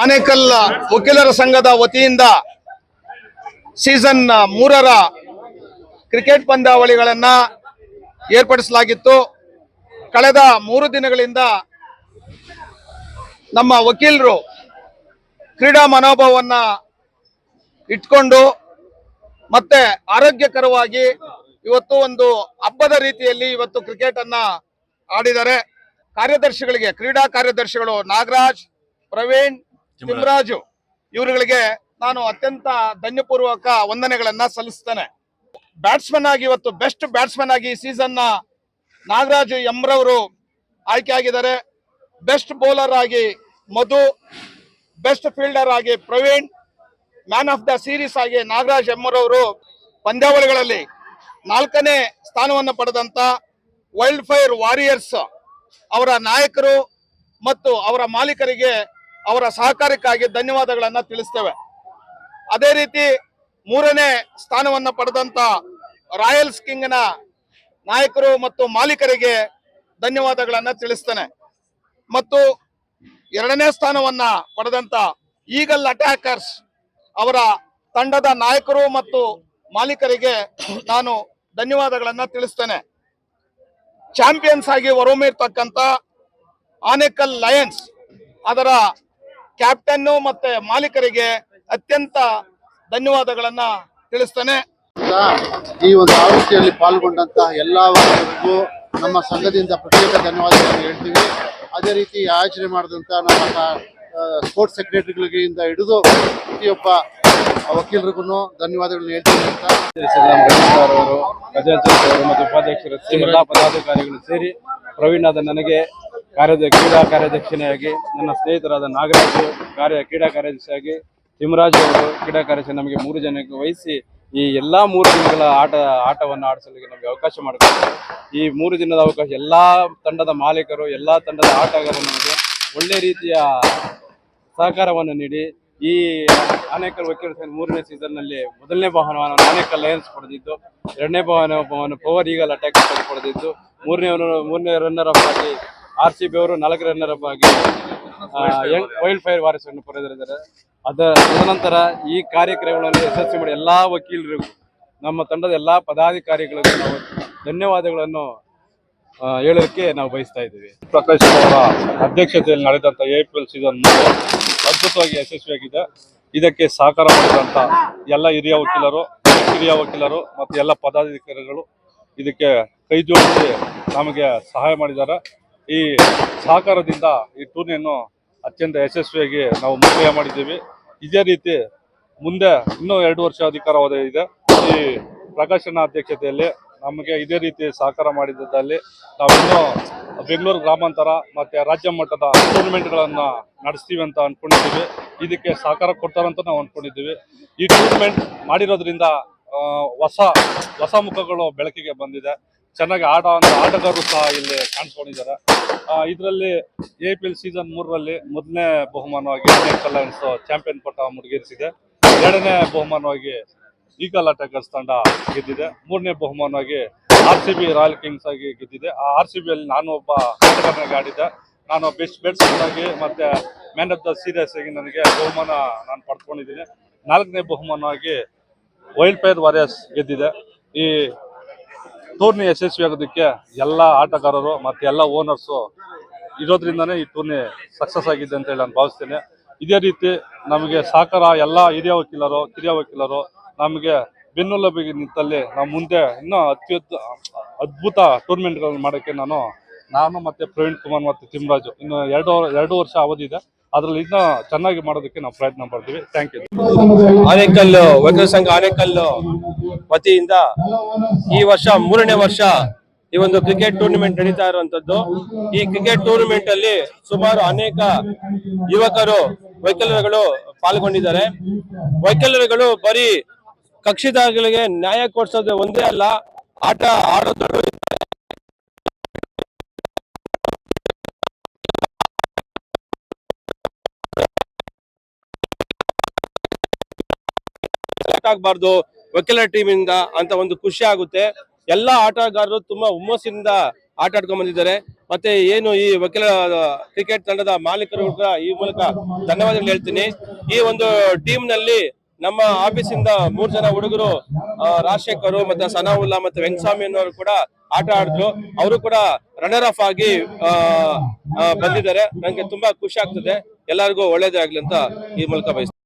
ಆನೇಕಲ್ ವಕೀಲರ ಸಂಘದ ವತಿಯಿಂದ ಸೀಸನ್ ಮೂರರ ಕ್ರಿಕೆಟ್ ಪಂದ್ಯಾವಳಿಗಳನ್ನ ಏರ್ಪಡಿಸಲಾಗಿತ್ತು. ಕಳೆದ ಮೂರು ದಿನಗಳಿಂದ ನಮ್ಮ ವಕೀಲರು ಕ್ರೀಡಾ ಮನೋಭಾವವನ್ನು ಇಟ್ಕೊಂಡು ಮತ್ತೆ ಆರೋಗ್ಯಕರವಾಗಿ ಇವತ್ತು ಒಂದು ಹಬ್ಬದ ರೀತಿಯಲ್ಲಿ ಇವತ್ತು ಕ್ರಿಕೆಟ್ ಅನ್ನ ಆಡಿದ್ದಾರೆ. ಕಾರ್ಯದರ್ಶಿಗಳಿಗೆ, ಕ್ರೀಡಾ ಕಾರ್ಯದರ್ಶಿಗಳು ನಾಗರಾಜ್, ಪ್ರವೀಣ್ ತಿಮ್ರಾಜು ಇವರುಗಳಿಗೆ ನಾನು ಅತ್ಯಂತ ಧನ್ಯಪೂರ್ವಕ ವಂದನೆಗಳನ್ನ ಸಲ್ಲಿಸ್ತೇನೆ. ಬ್ಯಾಟ್ಸ್ಮನ್ ಆಗಿ ಇವತ್ತು ಬೆಸ್ಟ್ ಬ್ಯಾಟ್ಸ್ಮನ್ ಆಗಿ ಈ ಸೀಸನ್ನ ನಾಗರಾಜ್ ಎಂರವರು ಆಯ್ಕೆ ಆಗಿದ್ದಾರೆ. ಬೆಸ್ಟ್ ಬೌಲರ್ ಆಗಿ ಮಧು ಬೆಸ್ಟ್ ಫೀಲ್ಡರ್ ಆಗಿ Praveen man of the series ಆಗಿ ನಾಗರಾಜ್ ಎಮ್ಮರವರು ಪಂದ್ಯಾವಳಿಗಳಲ್ಲಿ ನಾಲ್ಕನೇ ಸ್ಥಾನವನ್ನು ಪಡೆದಂತ ವೈಲ್ಡ್ ಫೈರ್ ವಾರಿಯರ್ಸ್ ಅವರ ನಾಯಕರು ಮತ್ತು ಅವರ ಮಾಲೀಕರಿಗೆ ಅವರ ಸಹಕಾರಕ್ಕಾಗಿ ಧನ್ಯವಾದಗಳನ್ನ ತಿಳಿಸ್ತೇವೆ. ಅದೇ ರೀತಿ ಮೂರನೇ ಸ್ಥಾನವನ್ನ ಪಡೆದಂತ ರಾಯಲ್ಸ್ ಕಿಂಗ್ನ ನಾಯಕರು ಮತ್ತು ಮಾಲೀಕರಿಗೆ ಧನ್ಯವಾದಗಳನ್ನ ತಿಳಿಸ್ತೇನೆ. ಮತ್ತು ಎರಡನೇ ಸ್ಥಾನವನ್ನ ಪಡೆದಂತ ಈಗಲ್ ಅಟ್ಯಾಕರ್ಸ್ ಅವರ ತಂಡದ ನಾಯಕರು ಮತ್ತು ಮಾಲೀಕರಿಗೆ ನಾನು ಧನ್ಯವಾದಗಳನ್ನ ತಿಳಿಸ್ತೇನೆ. ಚಾಂಪಿಯನ್ಸ್ ಆಗಿ ಹೊರಹೊಮ್ಮಿರ್ತಕ್ಕಂಥ ಆನೆಕಲ್ ಲಯನ್ಸ್, ಅದರ ಕ್ಯಾಪ್ಟನ್ನು ಮತ್ತೆ ಮಾಲೀಕರಿಗೆ ಅತ್ಯಂತ ಧನ್ಯವಾದಗಳನ್ನ ತಿಳಿಸ್ತೇನೆ. ಅಂತ ಈ ಒಂದು ಆವೃತ್ತಿಯಲ್ಲಿ ಪಾಲ್ಗೊಂಡಂತಹ ಎಲ್ಲರಿಗೂ ನಮ್ಮ ಸಂಘದಿಂದ ಪ್ರತ್ಯೇಕ ಧನ್ಯವಾದಗಳನ್ನು ಹೇಳ್ತೀವಿ ಅದೇ ರೀತಿ ಆಯೋಜನೆ ಮಾಡಿದಂಥ ನಮ್ಮ ಸ್ಪೋರ್ಟ್ಸ್ ಸೆಕ್ರೆಟರಿಗಳಿಂದ ಹಿಡಿದು ಪ್ರತಿಯೊಬ್ಬ ವಕೀಲರಿಗೂ ಧನ್ಯವಾದಗಳನ್ನ ಹೇಳ್ತೀವಿ ಅಂತ. ಅವರು ಗಜಾಚಾರ್ಯ ಅವರು ಮತ್ತು ಉಪಾಧ್ಯಕ್ಷರು ಸೇರಿ ಎಲ್ಲ ಪದಾಧಿಕಾರಿಗಳು ಸೇರಿ ಪ್ರವೀಣಾದ ನನಗೆ ಕಾರ್ಯದ ಕ್ರೀಡಾ ಕಾರ್ಯಾಧ್ಯಕ್ಷನೆಯಾಗಿ ನನ್ನ ಸ್ನೇಹಿತರಾದ ನಾಗರಾಜು ಕಾರ್ಯ ಕ್ರೀಡಾ ಕಾರ್ಯದರ್ಶಿಯಾಗಿ ತಿಮರಾಜ್ ಅವರು, ಕ್ರೀಡಾ ಕಾರ್ಯದರ್ಶಿ ನಮಗೆ ಮೂರು ಜನಕ್ಕೆ ವಹಿಸಿ ಈ ಎಲ್ಲಾ ಮೂರು ದಿನಗಳ ಆಟ, ಆಟವನ್ನು ಆಡಿಸಲಿಕ್ಕೆ ನಮಗೆ ಅವಕಾಶ ಮಾಡಿಕೊಡ್ತಾರೆ ಈ ಮೂರು ದಿನದ ಅವಕಾಶ ಎಲ್ಲಾ ತಂಡದ ಮಾಲೀಕರು, ಎಲ್ಲಾ ತಂಡದ ಆಟಗಾರರು ನಮಗೆ ಒಳ್ಳೆ ರೀತಿಯ ಸಹಕಾರವನ್ನು ನೀಡಿ ಈ ಆನೇಕಲ್ ವಕೀಲ ಮೂರನೇ ಸೀಸನ್ನಲ್ಲಿ ಮೊದಲನೇ ಬಹುಮಾನವನ್ನು ಆನೇಕಲ್ ಲಯನ್ಸ್ ಪಡೆದಿದ್ದು, ಎರಡನೇ ಬಹುಮಾನವನ್ನು ಪವರ್ ಈಗಲ್ ಅಟ್ಯಾಕ್ ಪಡೆದಿದ್ದು, ಮೂರನೇ ಮೂರನೇ ರನ್ನರ್ ಅಪ್ ಆಗಿ ಆರ್ ಸಿ ಬಿ ಅವರು ನಾಲ್ಕು ರನ್ನರ್ ಅಪ್ ಆಗಿ ವೈಲ್ಡ್ ಫೈರ್ ವಾರಿಸ್ ಅನ್ನು ಪಡೆದಿದ್ದಾರೆ. ಅದ, ತದನಂತರ ಈ ಕಾರ್ಯಕ್ರಮಗಳನ್ನು ಯಶಸ್ವಿ ಮಾಡಿ ಎಲ್ಲಾ ವಕೀಲರಿಗೂ ನಮ್ಮ ತಂಡದ ಎಲ್ಲಾ ಪದಾಧಿಕಾರಿಗಳಿಗೂ ನಾವು ಧನ್ಯವಾದಗಳನ್ನು ಹೇಳೋದಕ್ಕೆ ನಾವು ಬಯಸ್ತಾ ಇದ್ದೀವಿ. ಪ್ರಕಾಶ್ ಅವರ ಅಧ್ಯಕ್ಷತೆಯಲ್ಲಿ ಪಿ ಎಲ್ ಸೀಸನ್ ಅದ್ಭುತವಾಗಿ ಯಶಸ್ವಿಯಾಗಿದೆ. ಇದಕ್ಕೆ ಸಹಕಾರ ಮಾಡಿದಂತ ಎಲ್ಲ ಹಿರಿಯ ವಕೀಲರು ಹಿರಿಯ ವಕೀಲರು ಮತ್ತು ಎಲ್ಲ ಪದಾಧಿಕಾರಿಗಳು ಇದಕ್ಕೆ ಕೈ ಜೋಡಿಸಿ ನಮಗೆ ಸಹಾಯ ಮಾಡಿದ್ದಾರೆ. ಈ ಸಹಕಾರದಿಂದ ಈ ಟೂರ್ನಿಯನ್ನು ಅತ್ಯಂತ ಯಶಸ್ವಿಯಾಗಿ ನಾವು ಮುಕ್ತಾಯ ಮಾಡಿದ್ದೀವಿ. ಇದೇ ರೀತಿ ಮುಂದೆ ಇನ್ನೂ ಎರಡು ವರ್ಷ ಅಧಿಕಾರವಾದ ಇದೆ. ಈ ಪ್ರಕಾಶನ ಅಧ್ಯಕ್ಷತೆಯಲ್ಲಿ ನಮಗೆ ಇದೇ ರೀತಿ ಸಹಕಾರ ಮಾಡಿದ್ದಲ್ಲಿ ನಾವಿನ್ನೂ ಬೆಂಗಳೂರು ಗ್ರಾಮಾಂತರ ಮತ್ತೆ ರಾಜ್ಯ ಮಟ್ಟದ ಟೂರ್ನಮೆಂಟ್ಗಳನ್ನು ನಡೆಸ್ತೀವಿ ಅಂತ ಅಂದ್ಕೊಂಡಿದ್ದೀವಿ ಇದಕ್ಕೆ ಸಹಕಾರ ಕೊಡ್ತಾರಂತ ನಾವು ಅಂದ್ಕೊಂಡಿದ್ದೀವಿ ಈ ಟೂರ್ನಮೆಂಟ್ ಮಾಡಿರೋದ್ರಿಂದ ಹೊಸ ಹೊಸ ಮುಖಗಳು ಬೆಳಕಿಗೆ ಬಂದಿದೆ. ಚೆನ್ನಾಗಿ ಆಟ ಆಟಗಾರರು ಸಹ ಇಲ್ಲಿ ಕಾಣಿಸ್ಕೊಂಡಿದ್ದಾರೆ. ಇದರಲ್ಲಿ ಎ ಪಿ ಎಲ್ ಸೀಸನ್ ಮೂರರಲ್ಲಿ ಮೊದಲನೇ ಬಹುಮಾನವಾಗಿ ಇಂಡಿಯನ್ ಚಾಂಪಿಯನ್ ಪಟ್ಟ ಮುಡಿಗೇರಿಸಿದೆ. ಎರಡನೇ ಬಹುಮಾನವಾಗಿ ಈಗಲ್ ಅಟ್ಯಾಕರ್ಸ್ ತಂಡ ಗೆದ್ದಿದೆ. ಮೂರನೇ ಬಹುಮಾನವಾಗಿ R C B royal kings ಆಗಿ ಗೆದ್ದಿದೆ. ಆ ಆರ್ ಸಿ ಬಿಯಲ್ಲಿ ನಾನು ಒಬ್ಬ ಆಟಗಾರನಾಗಿ ಆಡಿದ್ದೆ. ನಾನು ಬೆಸ್ಟ್ ಬ್ಯಾಟ್ಸ್ಮನ್ ಆಗಿ ಮತ್ತೆ ಮ್ಯಾನ್ ಆಫ್ ದ ಸೀರೀಸ್ ಆಗಿ ನನಗೆ ಬಹುಮಾನ ನಾನು ಪಡ್ಕೊಂಡಿದ್ದೀನಿ. ನಾಲ್ಕನೇ ಬಹುಮಾನವಾಗಿ ವೈಲ್ಡ್ ಫೈರ್ ವಾರಿಯರ್ಸ್ ಗೆದ್ದಿದೆ. ಈ ಟೂರ್ನಿ ಯಶಸ್ವಿ ಆಗೋದಕ್ಕೆ ಎಲ್ಲ ಆಟಗಾರರು ಮತ್ತೆ ಎಲ್ಲ ಓನರ್ಸು ಇರೋದ್ರಿಂದನೇ ಈ ಟೂರ್ನಿ ಸಕ್ಸಸ್ ಆಗಿದೆ ಅಂತ ಹೇಳಿ ನಾನು ಭಾವಿಸ್ತೇನೆ. ಇದೇ ರೀತಿ ನಮಗೆ ಸಹಕಾರ ಎಲ್ಲ ಹಿರಿಯ ವಕೀಲರು, ಕಿರಿಯ ವಕೀಲರು ನಮಗೆ ಬೆನ್ನೆಲುಬಿಗೆ ನಿಂತಲ್ಲಿ ನಾವು ಮುಂದೆ ಇನ್ನೂ ಅತ್ಯುತ್ತ ಅದ್ಭುತ ಟೂರ್ನಮೆಂಟ್ಗಳನ್ನು ಮಾಡೋಕ್ಕೆ ನಾನು ನಾನು ಮತ್ತೆ ಪ್ರವೀಣ್ ಕುಮಾರ್ ಮತ್ತು ತಿಮ್ಮರಾಜು ಇನ್ನು ಎರಡು ಎರಡು ವರ್ಷ ಅವಧಿ ಇದೆ. ಅದರಲ್ಲಿ ಇನ್ನೂ ಚೆನ್ನಾಗಿ ಮಾಡೋದಕ್ಕೆ ನಾವು ಪ್ರಯತ್ನ ಪಡ್ತೀವಿ ಥ್ಯಾಂಕ್ ಯು ಆನೇಕಲ್ ವೈದ್ಯರ ಸಂಘ ಆನೇಕಲ್ ವತಿಯಿಂದ ಈ ವರ್ಷ ಮೂರನೇ ವರ್ಷ ಈ ಒಂದು ಕ್ರಿಕೆಟ್ ಟೂರ್ನಿಮೆಂಟ್ ನಡೀತಾ ಇರುವಂತದ್ದು. ಈ ಕ್ರಿಕೆಟ್ ಟೂರ್ನಿಮೆಂಟ್ ಅಲ್ಲಿ ಸುಮಾರು ಅನೇಕ ಯುವಕರು, ವೈಕಲ್ಯಗಳು ಪಾಲ್ಗೊಂಡಿದ್ದಾರೆ. ವೈಕಲ್ಯಗಳು ಬರೀ ಕಕ್ಷಿದಾರಗಳಿಗೆ ನ್ಯಾಯ ಕೊಡ್ಸೋದು ಒಂದೇ ಅಲ್ಲ, ಆಟ ಆಡೋದು ಆಗ್ಬಾರ್ದು, ವಕೀಲರ ಟೀಮ್ ಇಂದ ಅಂತ ಒಂದು ಖುಷಿ ಆಗುತ್ತೆ. ಎಲ್ಲಾ ಆಟಗಾರರು ತುಂಬಾ ಹುಮ್ಮಸ್ಸಿನಿಂದ ಆಟ ಆಡ್ಕೊಂಡ್ ಬಂದಿದ್ದಾರೆ. ಮತ್ತೆ ಏನು ಈ ವಕೀಲ ಕ್ರಿಕೆಟ್ ತಂಡದ ಮಾಲೀಕರು ಕೂಡ ಈ ಮೂಲಕ ಧನ್ಯವಾದಗಳು ಹೇಳ್ತೀನಿ. ಈ ಒಂದು ಟೀಮ್ನಲ್ಲಿ ನಮ್ಮ ಆಫೀಸ್ ಇಂದ ಮೂರ್ ಜನ ಹುಡುಗರು ರಾಜಶೇಖರ್ ಮತ್ತೆ ಸನಾವುಲ್ಲಾ ಮತ್ತೆ ವೆಂಕಸ್ವಾಮಿ ಅನ್ನೋರು ಕೂಡ ಆಟ ಆಡಿದ್ರು. ಅವರು ಕೂಡ ರನ್ನರ್ ಆಫ್ ಆಗಿ ಬಂದಿದ್ದಾರೆ. ನನಗೆ ತುಂಬಾ ಖುಷಿ ಆಗ್ತದೆ. ಎಲ್ಲರಿಗೂ ಒಳ್ಳೇದೇ ಆಗ್ಲಿ ಅಂತ ಈ ಮೂಲಕ ಬಯಸ್ತೀನಿ.